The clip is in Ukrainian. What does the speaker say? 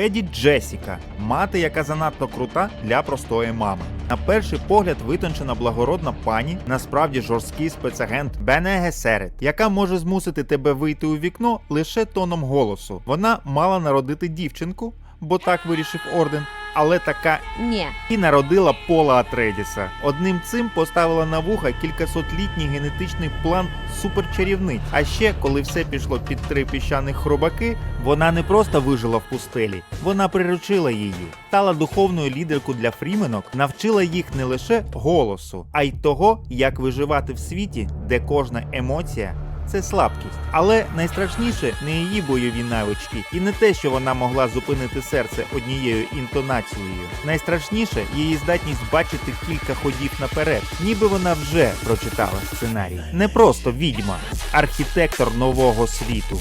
Леді Джесіка, мати, яка занадто крута для простої мами. На перший погляд витончена благородна пані, насправді жорсткий спецагент Бене Гесерет, яка може змусити тебе вийти у вікно лише тоном голосу. Вона мала народити дівчинку, бо так вирішив орден. Але така Ні. і народила Пола Атредіса. Одним цим поставила на вуха кількасотлітній генетичний план суперчарівниць. А ще, коли все пішло під три піщаних хробаки, вона не просто вижила в пустелі, вона приручила її, стала духовною лідеркою для фріменок, навчила їх не лише голосу, а й того, як виживати в світі, де кожна емоція. Це слабкість, але найстрашніше не її бойові навички, і не те, що вона могла зупинити серце однією інтонацією. Найстрашніше її здатність бачити кілька ходів наперед, ніби вона вже прочитала сценарій. Не просто відьма, архітектор нового світу.